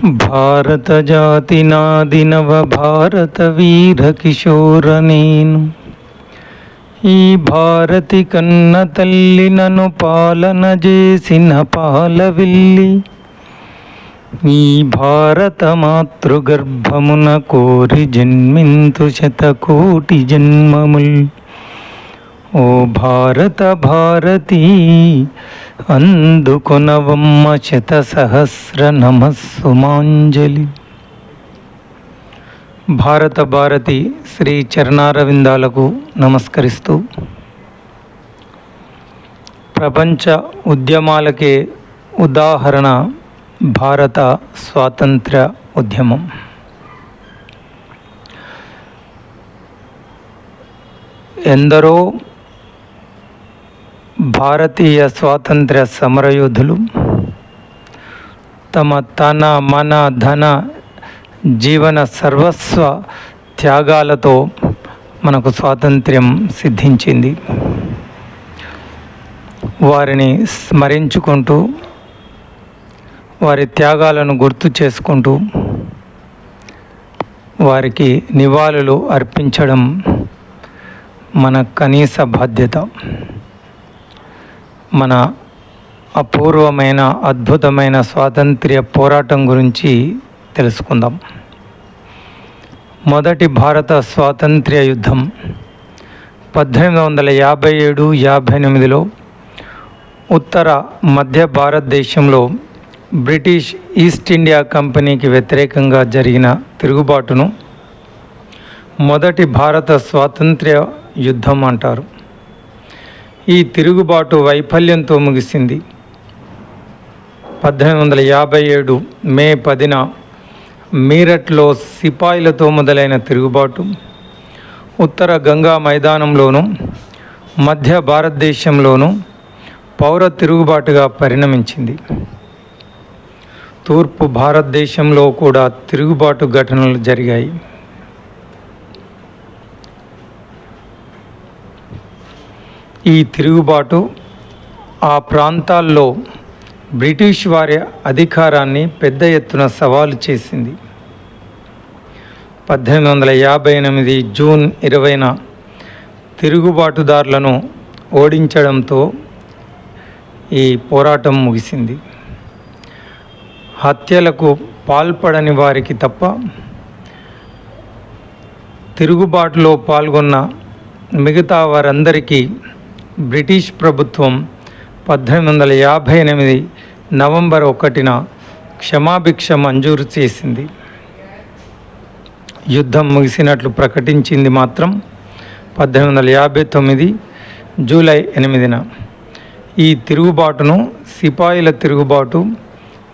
భారత జాతి నాది నవ భారత వీర కిశోర నేను ఈ భారతి కన్న తల్లి నన్ను పాలన చేసిన పాలవిల్లి. ఈ భారత మాతృగర్భమున కోరి జన్మింతు శతకోటి జన్మముల్. ఓ భారత భారతి అందుకొనవమ్మ శత సహస్ర నమస్సుమాంజలి. భారత భారతి శ్రీ చరణారవిందాలకు నమస్కరిస్తూ ప్రపంచ ఉద్యమాలకే ఉదాహరణ భారత స్వాతంత్ర్య ఉద్యమం. ఎందరో భారతీయ స్వాతంత్ర్య సమరయోధులు తమ తన మన ధన జీవన సర్వస్వ త్యాగాలతో మనకు స్వాతంత్ర్యం సిద్ధించింది. వారిని స్మరించుకుంటూ వారి త్యాగాలను గుర్తు చేసుకుంటూ వారికి నివాళులు అర్పించడం మన కనీస బాధ్యత. మన అపూర్వమైన అద్భుతమైన స్వాతంత్ర్య పోరాటం గురించి తెలుసుకుందాం. మొదటి భారత స్వాతంత్ర్య యుద్ధం పద్దెనిమిది వందల యాభై ఏడు యాభై ఎనిమిదిలో ఉత్తర మధ్య భారతదేశంలో బ్రిటిష్ ఈస్ట్ ఇండియా కంపెనీకి వ్యతిరేకంగా జరిగిన తిరుగుబాటును మొదటి భారత స్వాతంత్ర్య యుద్ధం అంటారు. ఈ తిరుగుబాటు వైఫల్యంతో ముగిసింది. పద్దెనిమిది వందల యాభై ఏడు మే పదిన మీరట్లో సిపాయిలతో మొదలైన తిరుగుబాటు ఉత్తర గంగా మైదానంలోను మధ్య భారతదేశంలోనూ పౌర తిరుగుబాటుగా పరిణమించింది. తూర్పు భారతదేశంలో కూడా తిరుగుబాటు ఘటనలు జరిగాయి. ఈ తిరుగుబాటు ఆ ప్రాంతాల్లో బ్రిటిష్ వారి అధికారాన్ని పెద్ద ఎత్తున సవాలు చేసింది. పద్దెనిమిది వందల యాభై ఎనిమిది జూన్ ఇరవైన తిరుగుబాటుదారులను ఓడించడంతో ఈ పోరాటం ముగిసింది. హత్యలకు పాల్పడని వారికి తప్ప తిరుగుబాటులో పాల్గొన్న మిగతా వారందరికీ బ్రిటిష్ ప్రభుత్వం పద్దెనిమిది వందల యాభై ఎనిమిది నవంబర్ ఒకటిన క్షమాభిక్ష మంజూరు చేసింది. యుద్ధం ముగిసినట్లు ప్రకటించింది మాత్రం పద్దెనిమిది వందల యాభై తొమ్మిది జూలై ఎనిమిదిన. ఈ తిరుగుబాటును సిపాయిల తిరుగుబాటు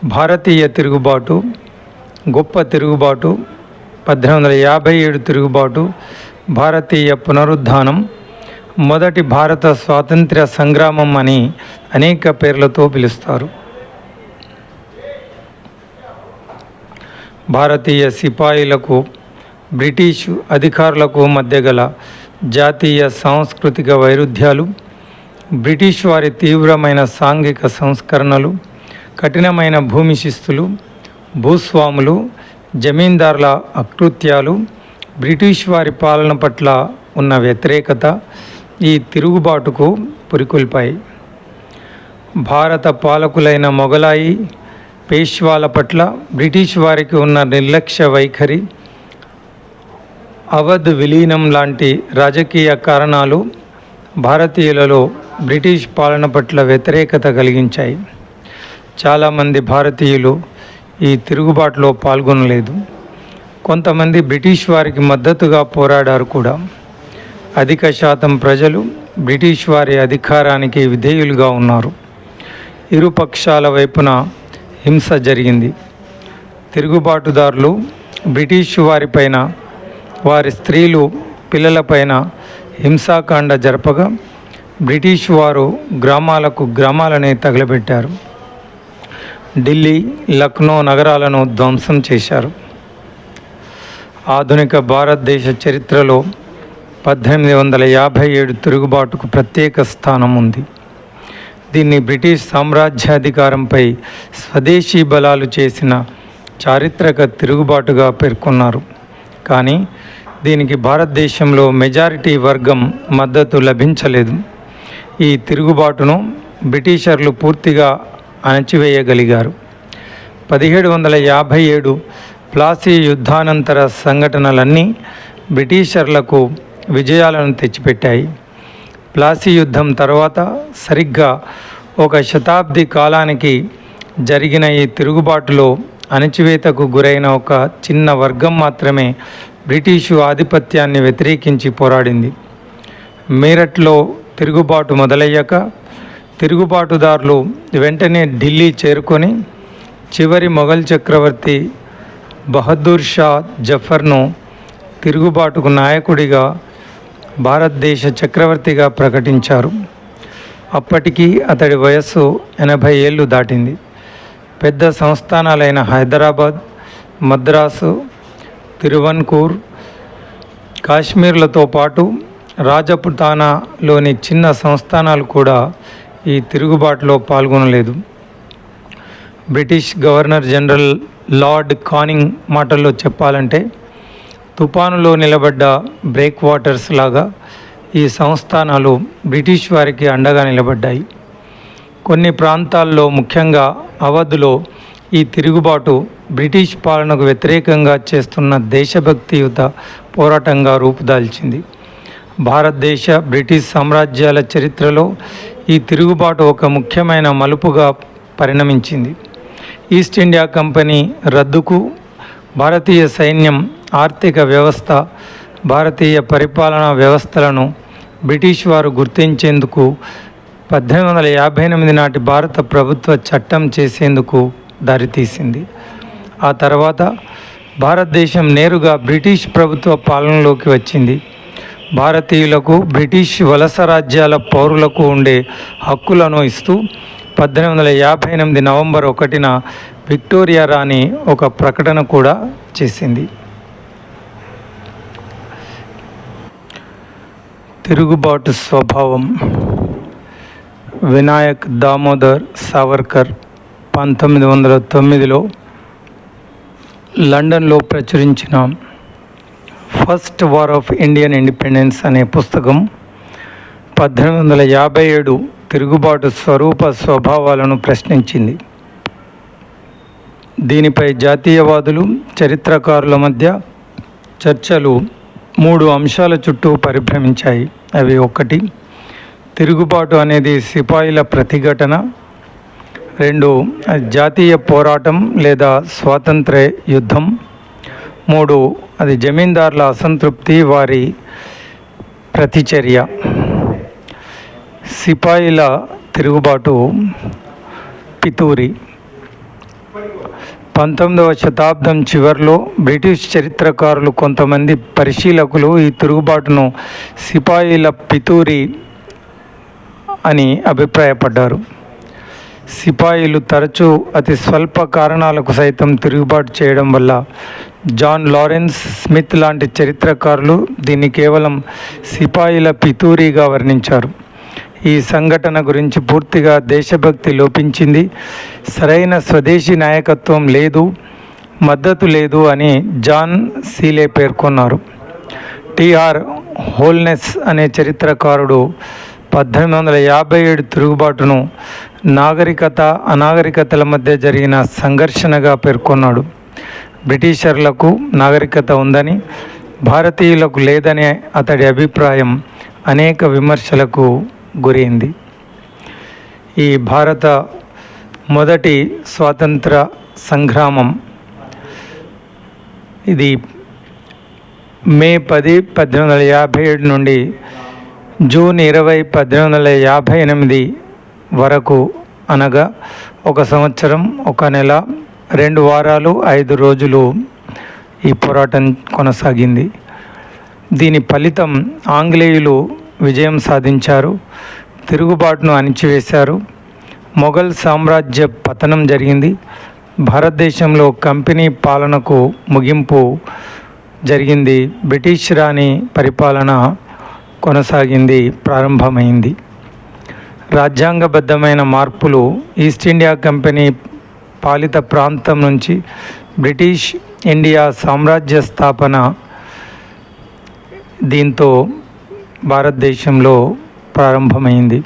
భారతీయ తిరుగుబాటు గొప్ప తిరుగుబాటు పద్దెనిమిది వందల యాభై ఏడు తిరుగుబాటు భారతీయ పునరుద్ధానం మొదటి భారత స్వాతంత్ర్య సంగ్రామం అని అనేక పేర్లతో పిలుస్తారు. భారతీయ సిపాయిలకు బ్రిటిష్ అధికారులకు మధ్య గల జాతీయ సాంస్కృతిక వైరుధ్యాలు బ్రిటిష్ వారి తీవ్రమైన సాంఘిక సంస్కరణలు కఠినమైన భూమి శిస్తులు భూస్వాములు జమీందారుల అకృత్యాలు బ్రిటిష్ వారి పాలన పట్ల ఉన్న వ్యతిరేకత ఈ తిరుగుబాటుకు పురికొల్పాయి. భారత పాలకులైన మొఘలాయి పేష్వాల పట్ల బ్రిటిష్ వారికి ఉన్న నిర్లక్ష్య వైఖరి అవధ్ విలీనం లాంటి రాజకీయ కారణాలు భారతీయులలో బ్రిటిష్ పాలన పట్ల వ్యతిరేకత కలిగించాయి. చాలామంది భారతీయులు ఈ తిరుగుబాటులో పాల్గొనలేదు. కొంతమంది బ్రిటిష్ వారికి మద్దతుగా పోరాడారు కూడా. అధిక శాతం ప్రజలు బ్రిటిష్ వారి అధికారానికి విధేయులుగా ఉన్నారు. ఇరు పక్షాల వైపున హింస జరిగింది. తిరుగుబాటుదారులు బ్రిటిష్ వారిపైన వారి స్త్రీలు పిల్లలపైన హింసాకాండ జరపగా బ్రిటిష్ వారు గ్రామాలకు గ్రామాలనే తగలబెట్టారు. ఢిల్లీ లక్నో నగరాలను ధ్వంసం చేశారు. ఆధునిక భారతదేశ చరిత్రలో పద్దెనిమిది వందల యాభై ఏడు తిరుగుబాటుకు ప్రత్యేక స్థానం ఉంది. దీన్ని బ్రిటిష్ సామ్రాజ్యాధికారంపై స్వదేశీ బలాలు చేసిన చారిత్రక తిరుగుబాటుగా పేర్కొన్నారు. కానీ దీనికి భారతదేశంలో మెజారిటీ వర్గం మద్దతు లభించలేదు. ఈ తిరుగుబాటును బ్రిటిషర్లు పూర్తిగా అణచివేయగలిగారు. పదిహేడు వందల యాభై ఏడు ప్లాసీ యుద్ధానంతర సంఘటనలన్నీ బ్రిటిషర్లకు విజయాలను తెచ్చిపెట్టాయి. ప్లాసీ యుద్ధం తర్వాత సరిగ్గా ఒక శతాబ్ది కాలానికి జరిగిన ఈ తిరుగుబాటులో అణచివేతకు గురైన ఒక చిన్న వర్గం మాత్రమే బ్రిటిషు ఆధిపత్యాన్ని వ్యతిరేకించి పోరాడింది. మీరట్లో తిరుగుబాటు మొదలయ్యాక తిరుగుబాటుదారులు వెంటనే ఢిల్లీ చేరుకొని చివరి మొఘల్ చక్రవర్తి బహదూర్ షా జఫర్ను తిరుగుబాటుకు నాయకుడిగా భారతదేశ చక్రవర్తిగా ప్రకటించారు. అప్పటికి అతడి వయస్సు ఎనభై ఏళ్ళు దాటింది. పెద్ద సంస్థానాలైన హైదరాబాద్ మద్రాసు తిరువన్కూర్ కాశ్మీర్లతో పాటు రాజపుతానాలోని చిన్న సంస్థానాలు కూడా ఈ తిరుగుబాటులో పాల్గొనలేదు. British governor general Lord Canning మాటల్లో చెప్పాలంటే తుపానులో నిలబడ్డ బ్రేక్ వాటర్స్ లాగా ఈ సంస్థానాలు బ్రిటిష్ వారికి అండగా నిలబడ్డాయి. కొన్ని ప్రాంతాల్లో ముఖ్యంగా అవధులో ఈ తిరుగుబాటు బ్రిటిష్ పాలనకు వ్యతిరేకంగా చేస్తున్న దేశభక్తియుత పోరాటంగా రూపుదాల్చింది. భారతదేశ బ్రిటిష్ సామ్రాజ్యాల చరిత్రలో ఈ తిరుగుబాటు ఒక ముఖ్యమైన మలుపుగా పరిణమించింది. ఈస్ట్ ఇండియా కంపెనీ రద్దుకు భారతీయ సైన్యం ఆర్థిక వ్యవస్థ భారతీయ పరిపాలనా వ్యవస్థలను బ్రిటిష్ వారు గుర్తించేందుకు పద్దెనిమిది వందల యాభై ఎనిమిది నాటి భారత ప్రభుత్వ చట్టం చేసేందుకు దారితీసింది. ఆ తర్వాత భారతదేశం నేరుగా బ్రిటిష్ ప్రభుత్వ పాలనలోకి వచ్చింది. భారతీయులకు బ్రిటిష్ వలస రాజ్యాల పౌరులకు ఉండే హక్కులను ఇస్తూ పద్దెనిమిది వందల యాభై ఎనిమిది నవంబర్ ఒకటిన విక్టోరియా రాణి ఒక ప్రకటన కూడా చేసింది. తిరుగుబాటు స్వభావం. వినాయక్ దామోదర్ సావర్కర్ పంతొమ్మిది వందల తొమ్మిదిలో లండన్లో ప్రచురించిన first war of Indian independence అనే పుస్తకం పద్దెనిమిది వందల యాభై ఏడు తిరుగుబాటు స్వరూప స్వభావాలను ప్రశ్నించింది. దీనిపై జాతీయవాదులు చరిత్రకారుల మధ్య చర్చలు మూడు అంశాల చుట్టూ పరిభ్రమించాయి. అవి ఒకటి. తిరుగుబాటు అనేది సిపాయిల ప్రతిఘటన. రెండు జాతీయ పోరాటం లేదా స్వాతంత్ర యుద్ధం. మూడు అది జమీందారుల అసంతృప్తి వారి ప్రతిచర్య. సిపాయిల తిరుగుబాటు పితూరి. పంతొమ్మిదవ శతాబ్దం చివరిలో బ్రిటిష్ చరిత్రకారులు కొంతమంది పరిశీలకులు ఈ తిరుగుబాటును సిపాయిల పితూరి అని అభిప్రాయపడ్డారు. సిపాయిలు తరచూ అతి స్వల్ప కారణాలకు సైతం తిరుగుబాటు చేయడం వల్ల జాన్ లారెన్స్ స్మిత్ లాంటి చరిత్రకారులు దీన్ని కేవలం సిపాయిల పితూరిగా వర్ణించారు. ఈ సంఘటన గురించి పూర్తిగా దేశభక్తి లోపించింది. సరైన స్వదేశీ నాయకత్వం లేదు మద్దతు లేదు అని జాన్ సీలే పేర్కొన్నారు. టిఆర్ హోల్నెస్ అనే చరిత్రకారుడు పద్దెనిమిది వందల యాభై ఏడు తిరుగుబాటును నాగరికత అనాగరికతల మధ్య జరిగిన సంఘర్షణగా పేర్కొన్నాడు. బ్రిటిషర్లకు నాగరికత ఉందని భారతీయులకు లేదనే అతడి అభిప్రాయం అనేక విమర్శలకు గురైంది. ఈ భారత మొదటి స్వాతంత్ర సంగ్రామం. ఇది మే పది పద్దెనిమిది వందల యాభై ఏడు నుండి జూన్ ఇరవై పద్దెనిమిది వందల యాభై ఎనిమిది వరకు అనగా ఒక సంవత్సరం ఒక నెల రెండు వారాలు ఐదు రోజులు ఈ పోరాటం కొనసాగింది. దీని ఫలితం ఆంగ్లేయులు విజయం సాధించారు. తిరుగుబాటును అణిచివేశారు. మొఘల్ సామ్రాజ్య పతనం జరిగింది. భారతదేశంలో కంపెనీ పాలనకు ముగింపు జరిగింది. బ్రిటిష్ రాణి పరిపాలన కొనసాగింది ప్రారంభమైంది. రాజ్యాంగబద్ధమైన మార్పులు ఈస్ట్ ఇండియా కంపెనీ పాలిత ప్రాంతం నుంచి బ్రిటిష్ ఇండియా సామ్రాజ్య స్థాపన దీంతో భారతదేశంలో ప్రారంభమైంది.